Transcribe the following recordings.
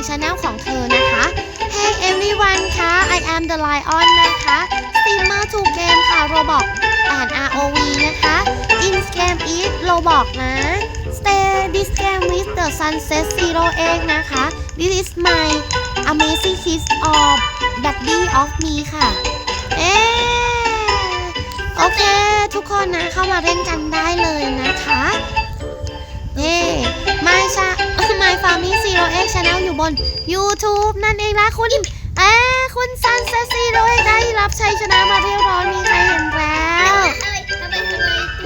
คือช anel ของเธอนะคะ Hey everyone ค่ะ I am the lion นะคะ streamer to game ค่ะ Roblox and ROV นะคะ in game is Roblox นะ stay this game with the sunset zero egg นะคะ this is my amazing kiss of daddy of me ค่ะ เอ๊โอเค ทุกคนนะเข้ามาเล่นกันได้เลยนะคะเย้ไม่ใช่ My Family Zero X Channel อยู่บน YouTube นั่นเองละคุณเอ๊ะคุณ Sunset Zero X ได้รับชัยชนะมาเรียบร้อยมีใครเห็นแล้ว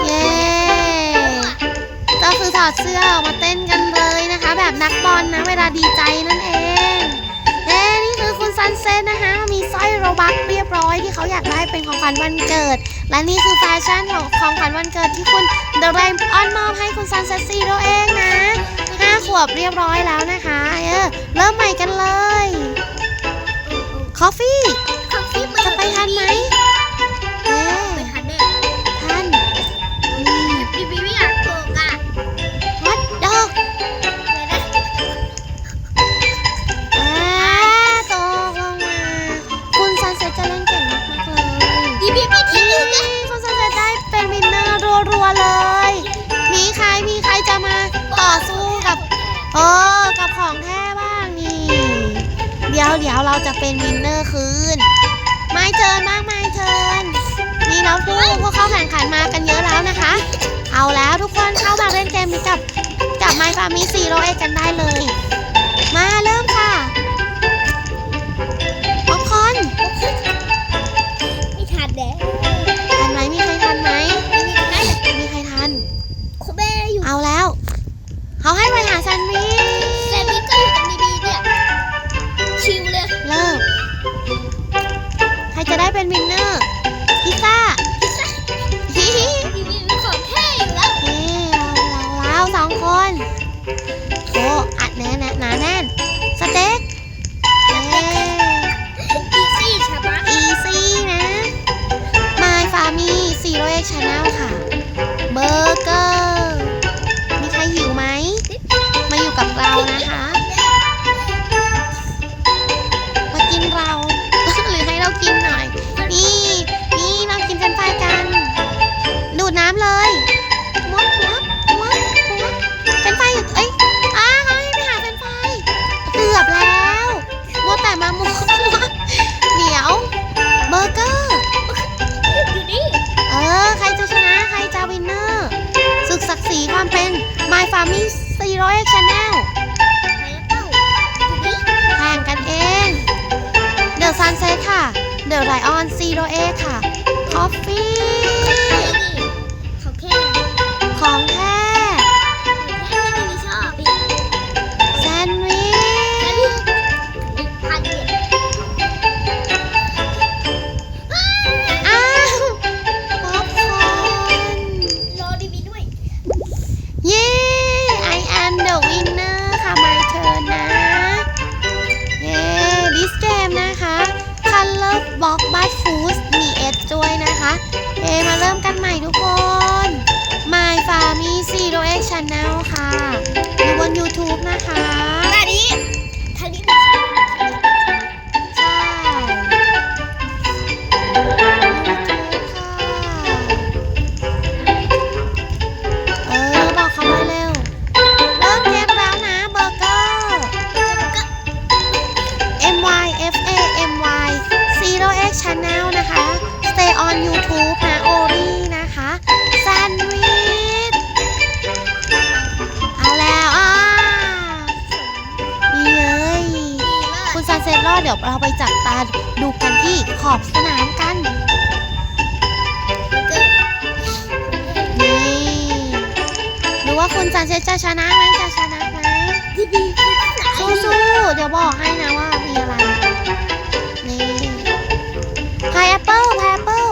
เย้ก็คือถอดเสื้อออกมาเต้นกันเลยนะคะ แบบนักบอลนะเวลาดีใจนั่นเองเอ๊ะนี่คือคุณซันเซนะคะมีสร้อยโรบักเรียบร้อย เป็นของขวัญวันเกิด และนี่คือแฟชั่นของของขวัญวันเกิดที่คุณเดอะเรมออนมอบให้คุณซันเซซีโรเองนะห้าขวบเรียบร้อยแล้วนะคะ เออ เริ่มใหม่กันเลย เออ กับของแท้บ้างนี่ เดี๋ยวเดี๋ยวเราจะเป็นวินเนอร์คืน ไม่เชิญมากไม่เชิญนี่น้องฟูพวกเข้าแข่งขันมากันเยอะแล้วนะคะ เอาแล้วทุกคนเข้ามาเล่นเกมนี้กับ กับไมฟามีซีโรเอกันได้เลย จะได้เป็นวินเนอร์พิซซ่าฮิฮินี่เราเราเราสองคนโอ้อัดแน่นหนา ศึกศักดิ์ศรีความเป็น My Farming 400 Channel แข่งกันเอง The Sunset ค่ะ The Lion 4A ค่ะ Coffee มาเริ่มกันใหม่ทุกคน เซ็ตรอดเดี๋ยวเราไปจับตาดูกันที่ขอบสนามกันนี่ดูว่าคุณจันเชจะชนะไหมจะชนะไหมสู้ๆเดี๋ยวบอกให้นะว่ามีอะไรนี่พายแอปเปิลพายแอปเปิล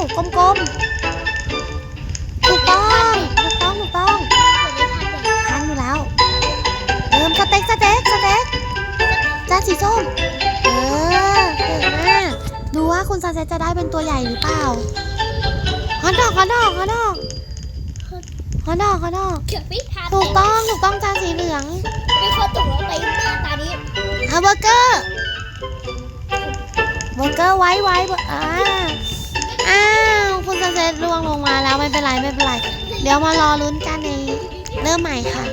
ดูว่าคุณซันเซ็ตจะได้เป็นตัวใหญ่หรือเปล่าฮอตดอกฮอตดอกฮอตดอกฮอตดอกฮอตดอกเกือบไม่ทันถูกต้องถูกต้องจานสีเหลืองเป็นคนตกลงไปเมื่อตอนนี้ฮาเบอร์เกอร์เบอร์เกอร์ไว้ไว้เบอร์อ่าอ้าวคุณซันเซ็ตล่วงลงมาแล้วไม่เป็นไรไม่เป็นไร เดี๋ยวมารอลุ้นกันในเริ่มใหม่ค่ะ